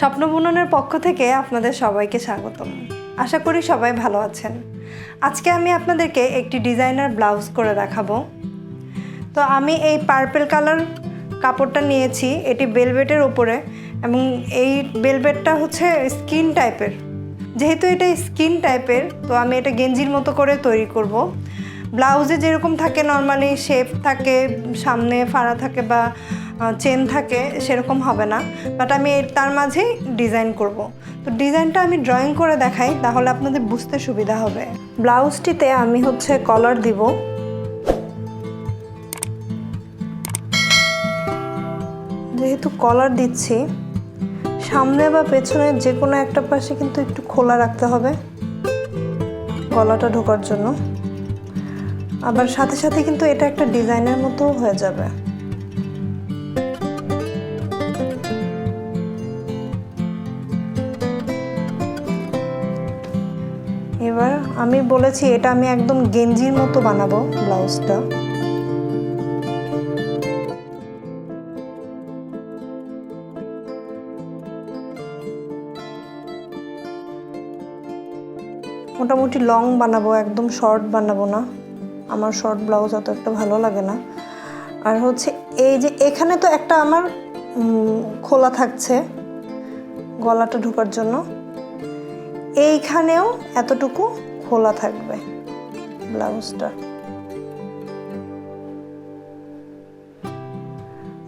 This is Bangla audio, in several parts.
স্বপ্ন বুননের পক্ষ থেকে আপনাদের সবাইকে স্বাগতম। আশা করি সবাই ভালো আছেন। আজকে আমি আপনাদেরকে একটি ডিজাইনার ব্লাউজ করে দেখাবো। তো আমি এই পার্পেল কালার কাপড়টা নিয়েছি, এটি বেলভেটের উপরে এবং এই বেলভেটটা হচ্ছে স্কিন টাইপের। যেহেতু এটা স্কিন টাইপের, তো আমি এটা গেঞ্জির মতো করে তৈরি করব। ব্লাউজে যেরকম থাকে, নর্মালি শেপ থাকে, সামনে ফাড়া থাকে বা চেন থাকে, সেরকম হবে না বাট আমি তার মাঝেই ডিজাইন করব। তো ডিজাইনটা আমি ড্রয়িং করে দেখাই, তাহলে আপনাদের বুঝতে সুবিধা হবে। ব্লাউজটিতে আমি হচ্ছে কলার দিব। যেহেতু কলার দিচ্ছি, সামনে বা পেছনে যে কোনো একটা পাশে কিন্তু একটু খোলা রাখতে হবে, গলাটা ঢোকার জন্য। আবার সাথে সাথে কিন্তু এটা একটা ডিজাইনের মতো হয়ে যাবে। এবার আমি বলেছি, এটা আমি একদম গেঞ্জির মতো বানাবো ব্লাউজটা। মোটামুটি লং বানাবো, একদম শর্ট বানাবো না। আমার শর্ট ব্লাউজ অত একটা ভালো লাগে না। আর হচ্ছে এই যে এখানে তো একটা আমার খোলা থাকছে গলাটা ঢোকার জন্য। এইখানেও এতটুকু খোলা থাকবে ব্লাউজটা।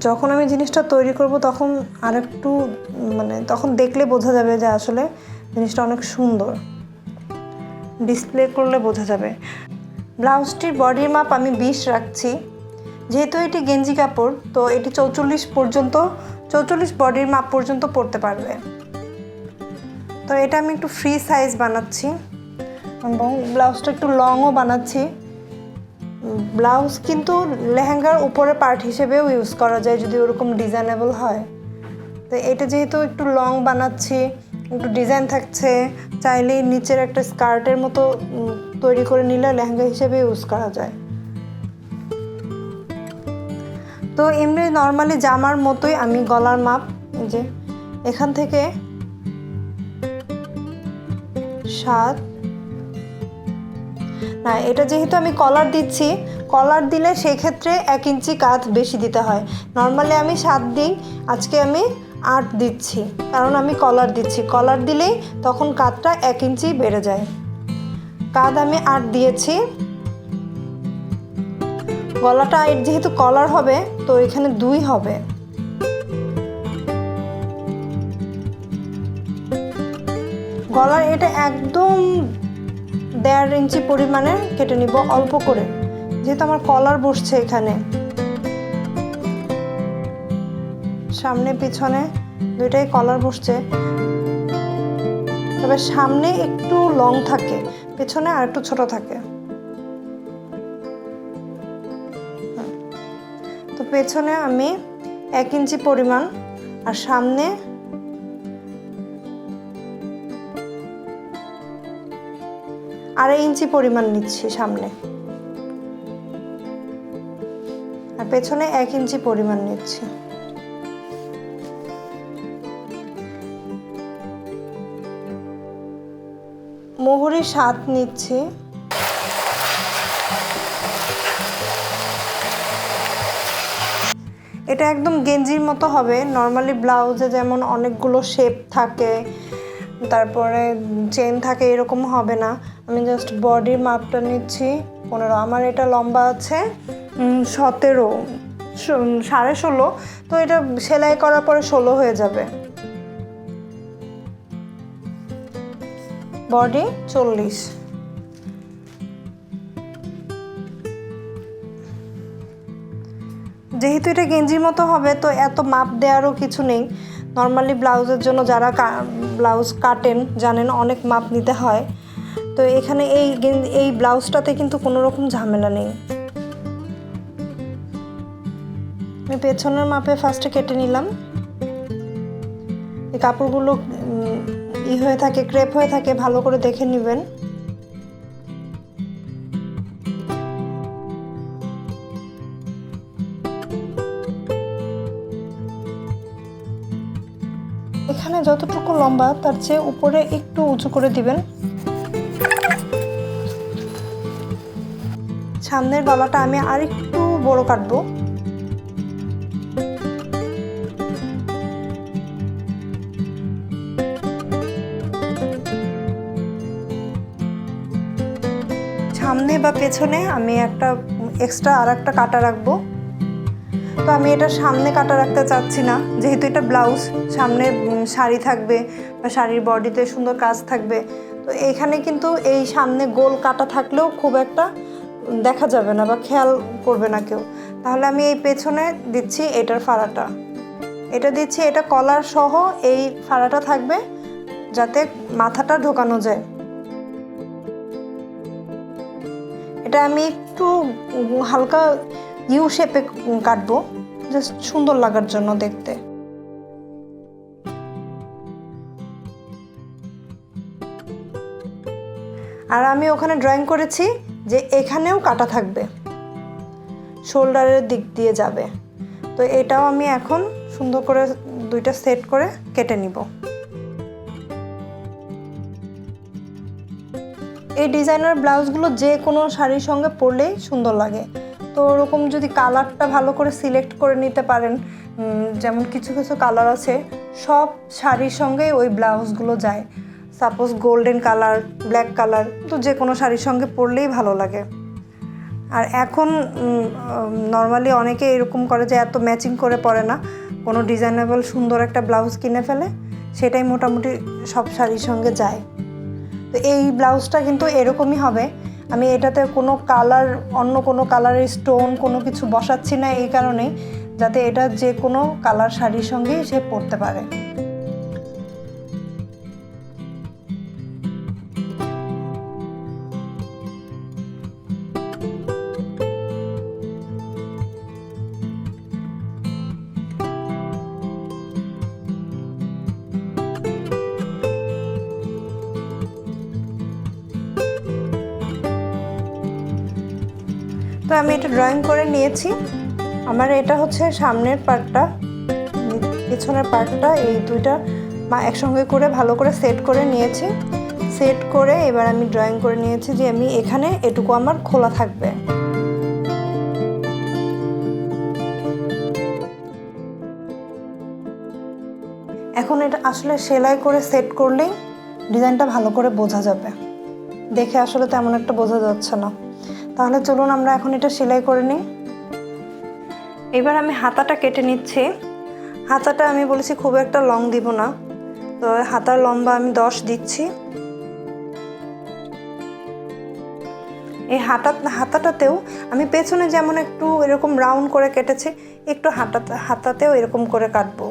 যখন আমি জিনিসটা তৈরি করব তখন আরেকটু মানে তখন দেখলে বোঝা যাবে যে আসলে জিনিসটা অনেক সুন্দর। ডিসপ্লে করলে বোঝা যাবে। ব্লাউজটির বডির মাপ আমি বিশ রাখছি। যেহেতু এটি গেঞ্জি কাপড়, তো এটি চৌচল্লিশ পর্যন্ত, চৌচল্লিশ বডির মাপ পর্যন্ত পড়তে পারবে। তো এটা আমি একটু ফ্রি সাইজ বানাচ্ছি। এবং ব্লাউজটা একটু লংও বানাচ্ছি। ব্লাউজ কিন্তু লেহেঙ্গার উপরে পার্ট হিসেবেও ইউজ করা যায় যদি ওরকম ডিজাইনেবল হয়। তো এটা যেহেতু একটু লং বানাচ্ছি, একটু ডিজাইন থাকছে, চাইলেই নিচের একটা স্কার্টের মতো তৈরি করে নিলে লেহেঙ্গা হিসেবে ইউজ করা যায়। তো এমনি নর্মালি জামার মতোই আমি গলার মাপ যে এখান থেকে সাত না, এটা যেহেতু আমি কলার দিচ্ছি, কলার দিলে সেক্ষেত্রে এক ইঞ্চি কাঁধ বেশি দিতে হয়। নর্মালি আমি সাত দিই আজকে আমি আট দিচ্ছি, কারণ আমি কলার দিচ্ছি। কলার দিলেই তখন কাঁধটা এক ইঞ্চি বেড়ে যায়। কাঁধ আমি আট দিয়েছি। গলাটা যেহেতু কলার হবে, তো এখানে দুই হবে। গলার এটা একদম দেড় ইঞ্চি পরিমাণে কেটে নিব অল্প করে। যেহেতু আমার কলার বসছে এখানে। সামনে, পিছনে দুইটাই কলার বসছে। তবে সামনে একটু লং থাকে, পেছনে আর একটু ছোট থাকে। তো পেছনে আমি এক ইঞ্চি পরিমাণ আর সামনে আড়াই ইঞ্চি পরিমাণ নিচ্ছি সামনে। আর পেছনে এক ইঞ্চি পরিমাণ নিচ্ছি। মোহরি স্বাদ নিচ্ছি। এটা একদম গেঞ্জির মতো হবে। নর্মালি ব্লাউজে যেমন অনেকগুলো শেপ থাকে, তারপরে চেন থাকে, এরকম হবে না। আমি জাস্ট বডির মাপটা নিচ্ছি, পনেরো। আমার এটা লম্বা আছে সতেরো সাড়ে ষোলো। তো এটা সেলাই করার পরে ষোলো হয়ে যাবে। বডি চল্লিশ। যেহেতু এটা গেঞ্জির মতো হবে, তো এত মাপ দেওয়ারও কিছু নেই। নর্মালি ব্লাউজের জন্য যারা ব্লাউজ কাটেন, জানেন অনেক মাপ নিতে হয়। তো এখানে এই এই ব্লাউজটাতে কিন্তু কোনো রকম ঝামেলা নেই। আমি পেছনের মাপে ফার্স্টে কেটে নিলাম। এই কাপড়গুলো ই হয়ে থাকে, ক্রেপ হয়ে থাকে, ভালো করে দেখে নেবেন। এখানে যতটুকু লম্বা, তার চেয়ে উপরে একটু উঁচু করে দিবেন। সামনের গলাটা আমি আর একটু বড় কাটবো। সামনে বা পেছনে আমি একটা এক্সট্রা আর একটা কাটা রাখব। তো আমি এটা সামনে কাটা রাখতে চাচ্ছি না, যেহেতু এটা ব্লাউজ, সামনে শাড়ি থাকবে বা শাড়ির বডিতে সুন্দর কাজ থাকবে। তো এইখানে কিন্তু এই সামনে গোল কাটা থাকলেও খুব একটা দেখা যাবে না বা খেয়াল করবে না কেউ। তাহলে আমি এই পেছনে দিচ্ছি এটার ফাড়াটা। এটা দিচ্ছি, এটা কলার সহ এই ফাড়াটা থাকবে যাতে মাথাটা ঢোকানো যায়। এটা আমি একটু হালকা ইউ শেপে কাটবো, জাস্ট সুন্দর লাগার জন্য দেখতে। আর আমি ওখানে ড্রয়িং করেছি যে এখানেও কাটা থাকবে। শোল্ডারের দিক দিয়ে যাবে। তো এটাও আমি এখন সুন্দর করে দুইটা সেট করে কেটে নিব। এই ডিজাইনার ব্লাউজগুলো যে কোনো শাড়ির সঙ্গে পরলেই সুন্দর লাগে। তো ওরকম যদি কালারটা ভালো করে সিলেক্ট করে নিতে পারেন যেমন কিছু কিছু কালার আছে, সব শাড়ির সঙ্গেই ওই ব্লাউজগুলো যায়। Suppose golden colour, black colour, তো যে কোনো শাড়ির সঙ্গে পরলেই ভালো লাগে। আর এখন নর্মালি অনেকে এরকম করে যে এত ম্যাচিং করে পরে না। কোনো ডিজাইনেবল সুন্দর একটা ব্লাউজ কিনে ফেলে, সেটাই মোটামুটি সব শাড়ির সঙ্গে যায়। তো এই ব্লাউজটা কিন্তু এরকমই হবে। আমি এটাতে কোনো কালার, অন্য কোনো কালারের স্টোন কোনো কিছু বসাচ্ছি না এই কারণেই, যাতে এটা যে কোনো কালার শাড়ির সঙ্গেই সে পরতে পারে। আমি এটা ড্রয়িং করে নিয়েছি। আমার এটা হচ্ছে সামনের পার্টটা। পিছনের পার্টটা এই দুইটা মা একসঙ্গে করে ভালো করে সেট করে নিয়েছি। সেট করে এবার আমি ড্রয়িং করে নিয়েছি যে আমি এখানে এটুকু আমার খোলা থাকবে। এখন এটা আসলে সেলাই করে সেট করলেই ডিজাইনটা ভালো করে বোঝা যাবে। দেখে আসলে তেমন একটা বোঝা যাচ্ছে না। তাহলে চলুন আমরা এখন এটা সেলাই করে নিই। এবার আমি হাতাটা কেটে নিচ্ছি। হাতাটা আমি বলেছি খুব একটা লং দিব না। তো হাতার লম্বা আমি দশ দিচ্ছি। এই হাতা, হাতাটাতেও আমি পেছনে যেমন একটু এরকম রাউন্ড করে কেটেছি, একটু হাতা হাতাতেও এরকম করে কাটবো।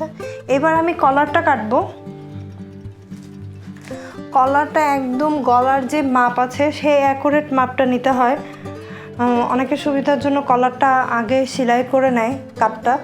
আচ্ছা এবার আমি কলারটা কাটবো। কলারটা একদম গলার যে মাপ আছে সেই অ্যাকুরেট মাপটা নিতে হয়। অনেকের সুবিধার জন্য কলারটা আগে সেলাই করে নেয় কাপটা।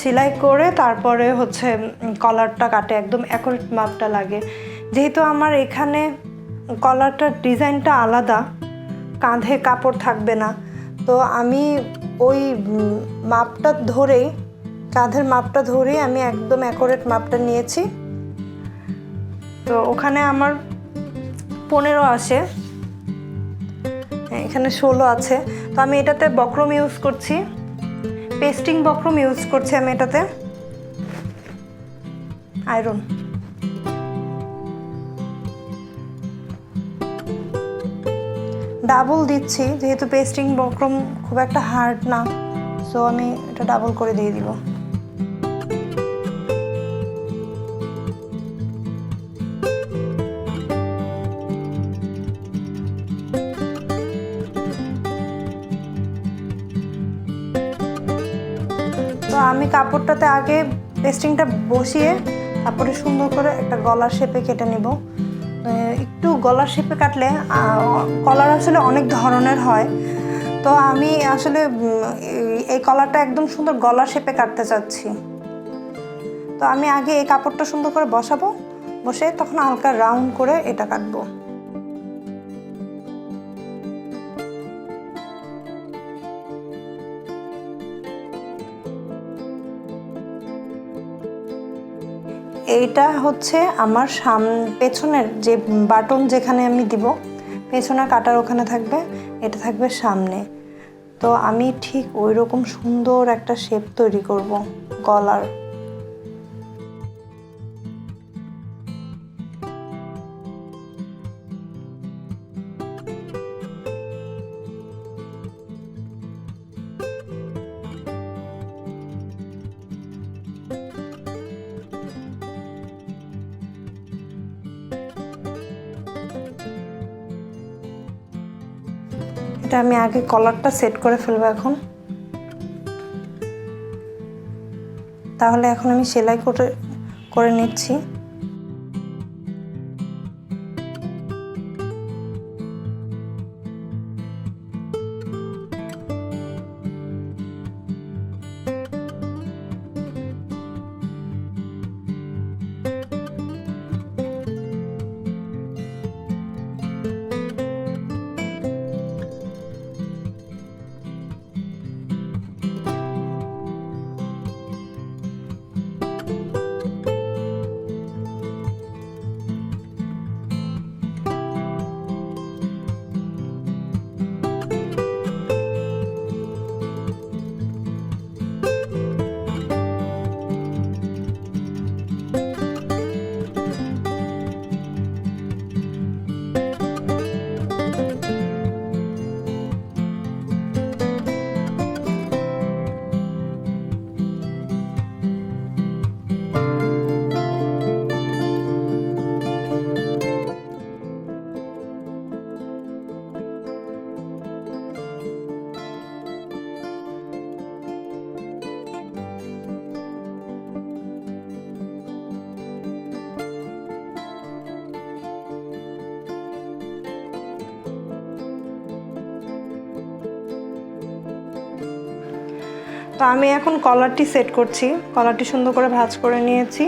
সেলাই করে তারপরে হচ্ছে কলারটা কাটে, একদম অ্যাকুরেট মাপটা লাগে। যেহেতু আমার এখানে কলারটার ডিজাইনটা আলাদা, কাঁধে কাপড় থাকবে না। তো আমি ওই মাপটা ধরেই কাঁধের মাপটা ধরেই আমি একদম অ্যাকোরেট মাপটা নিয়েছি। তো ওখানে আমার পনেরো আসে। এখানে ষোলো আছে। তো আমি এটাতে বক্রম ইউজ করছি। পেস্টিং বক্রম ইউজ করছি আমি এটাতে। আয়রন ডাবল দিচ্ছি, যেহেতু পেস্টিং বক্রম খুব একটা হার্ড না। সো আমি এটা ডাবল করে দিয়ে দিব। আমি আগে পেস্টিংটা বসিয়ে তারপরে সুন্দর করে একটা গলার শেপে কেটে নিব। একটু গলার শেপে কাটলে কলার আসলে অনেক ধরনের হয়। তো আমি আসলে এই কলারটা একদম সুন্দর গলার শেপে কাটতে চাচ্ছি। তো আমি আগে এই কাপড়টা সুন্দর করে বসাবো। বসে তখন হালকা রাউন্ড করে এটা কাটবো। এইটা হচ্ছে আমার সাম, পেছনের যে বাটন যেখানে আমি দিব, পেছনের কাটার ওখানে থাকবে, এটা থাকবে সামনে। তো আমি ঠিক ওই রকম সুন্দর একটা শেপ তৈরি করব, গলার। এটা আমি আগে কলারটা সেট করে ফেলব এখন। তাহলে এখন আমি সেলাই করে করে নিচ্ছি। আমি এখন কলারটি সেট করছি। কলারটি সুন্দর করে ভাঁজ করে নিয়েছি।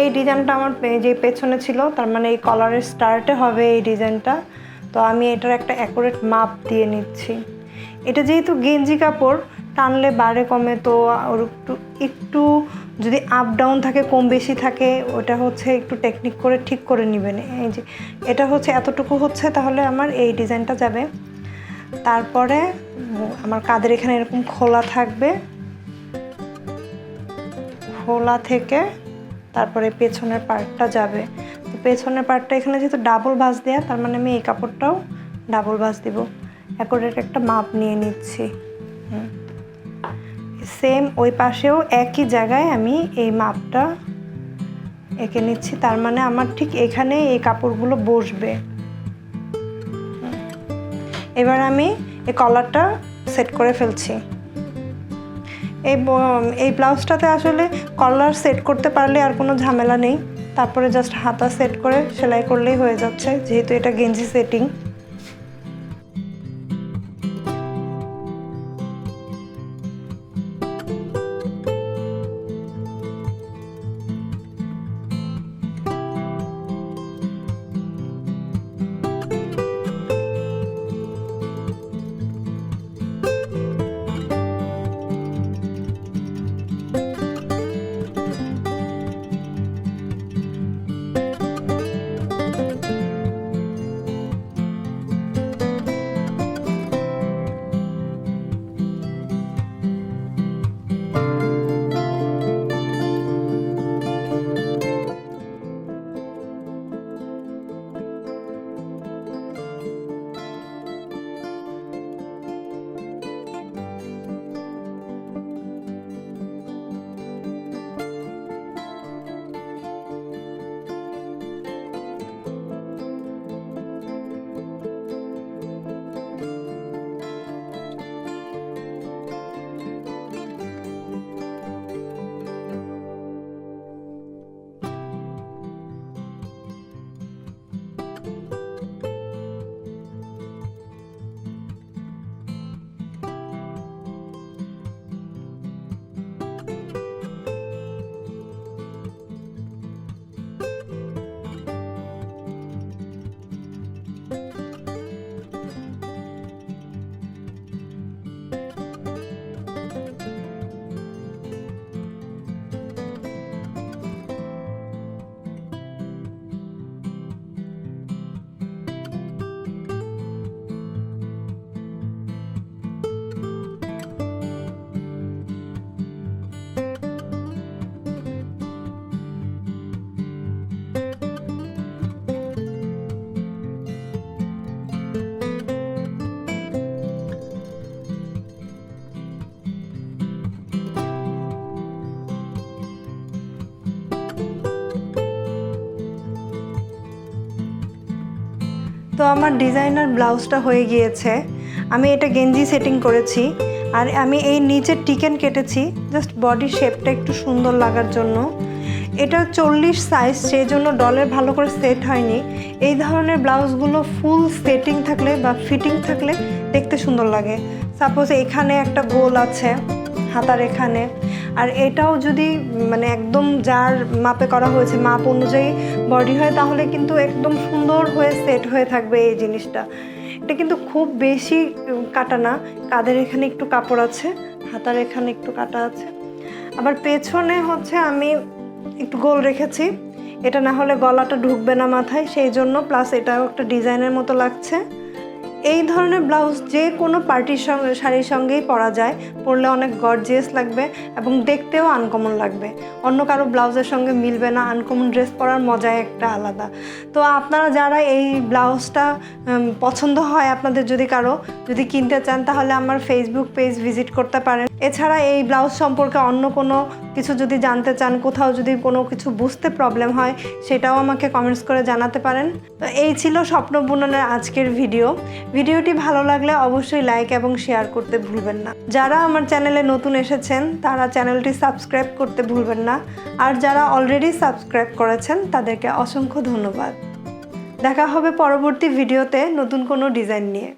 এই ডিজাইনটা আমার যে পেছনে ছিল, তার মানে এই কলারের স্টার্টে হবে এই ডিজাইনটা। তো আমি এটার একটা অ্যাকুরেট মাপ দিয়ে নিচ্ছি। এটা যেহেতু গেঞ্জি কাপড়, টানলে বাড়ে, কমে, তো ওর একটু একটু যদি আপ ডাউন থাকে, কম বেশি থাকে, ওটা হচ্ছে একটু টেকনিক করে ঠিক করে নেবেন। এই যে, এটা হচ্ছে, এতটুকু হচ্ছে, তাহলে আমার এই ডিজাইনটা যাবে। তারপরে আমার কাদের এখানে এরকম খোলা থাকবে? খোলা থেকে তারপরে পেছনের পার্টটা যাবে। তো পেছনের পার্টটা এখানে যেহেতু ডাবল ভাঁজ দেওয়া তার মানে আমি এই কাপড়টাও ডাবল ভাঁজ দিব। অ্যাকোরেট একটা মাপ নিয়ে নিচ্ছি। সেম ওই পাশেও একই জায়গায় আমি এই মাপটা এঁকে নিচ্ছি। তার মানে আমার ঠিক এখানে এই কাপড়গুলো বসবে। এবার আমি এই কলারটা সেট করে ফেলছি। এই এই ব্লাউজটাতে আসলে কলার সেট করতে পারলে আর কোনো ঝামেলা নেই। তারপরে জাস্ট হাতা সেট করে সেলাই করলেই হয়ে যাচ্ছে, যেহেতু এটা গেঞ্জি সেটিং তো আমার ডিজাইনার ব্লাউজটা হয়ে গিয়েছে। আমি এটা গেঞ্জি সেটিং করেছি। আর আমি এই নিচের টিকেন কেটেছি জাস্ট বডি শেপটা একটু সুন্দর লাগার জন্য। এটা চল্লিশ সাইজ সেই জন্য ডলের ভালো করে সেট হয়নি। এই ধরনের ব্লাউজগুলো ফুল সেটিং থাকলে বা ফিটিং থাকলে দেখতে সুন্দর লাগে। সাপোজ এখানে একটা গোল আছে, হাতার এখানে। আর এটাও যদি মানে একদম যার মাপে করা হয়েছে, মাপ অনুযায়ী বডি হয়, তাহলে কিন্তু একদম সুন্দর হয়ে সেট হয়ে থাকবে এই জিনিসটা। এটা কিন্তু খুব বেশি কাটা না। কাদের এখানে একটু কাপড় আছে, হাতার এখানে একটু কাটা আছে। আবার পেছনে হচ্ছে আমি একটু গোল রেখেছি। এটা না হলে গলাটা ঢুকবে না মাথায়, সেই জন্য প্লাস এটাও একটা ডিজাইনের মতো লাগছে। এই ধরনের ব্লাউজ যে কোনো পার্টির সঙ্গে, শাড়ির সঙ্গেই পরা যায়। পরলে অনেক গর্জিয়াস লাগবে এবং দেখতেও আনকমন লাগবে। অন্য কারও ব্লাউজের সঙ্গে মিলবে না আনকমন ড্রেস পরার মজাই একটা আলাদা। তো আপনারা যারা এই ব্লাউজটা পছন্দ হয় আপনাদের যদি কারও যদি কিনতে চান, তাহলে আমার ফেসবুক পেজ ভিজিট করতে পারেন। এছাড়া এই ব্লাউজ সম্পর্কে অন্য কোনো কিছু যদি জানতে চান, কোথাও যদি কোনো কিছু বুঝতে প্রবলেম হয়, সেটাও আমাকে কমেন্টস করে জানাতে পারেন। তো এই ছিল স্বপ্ন বুননের আজকের ভিডিও ভিডিওটি ভালো লাগলে অবশ্যই লাইক এবং শেয়ার করতে ভুলবেন না। যারা আমার চ্যানেলে নতুন এসেছেন, তারা চ্যানেলটি সাবস্ক্রাইব করতে ভুলবেন না। আর যারা অলরেডি সাবস্ক্রাইব করেছেন, তাদেরকে অসংখ্য ধন্যবাদ। দেখা হবে পরবর্তী ভিডিওতে নতুন কোনো ডিজাইন নিয়ে।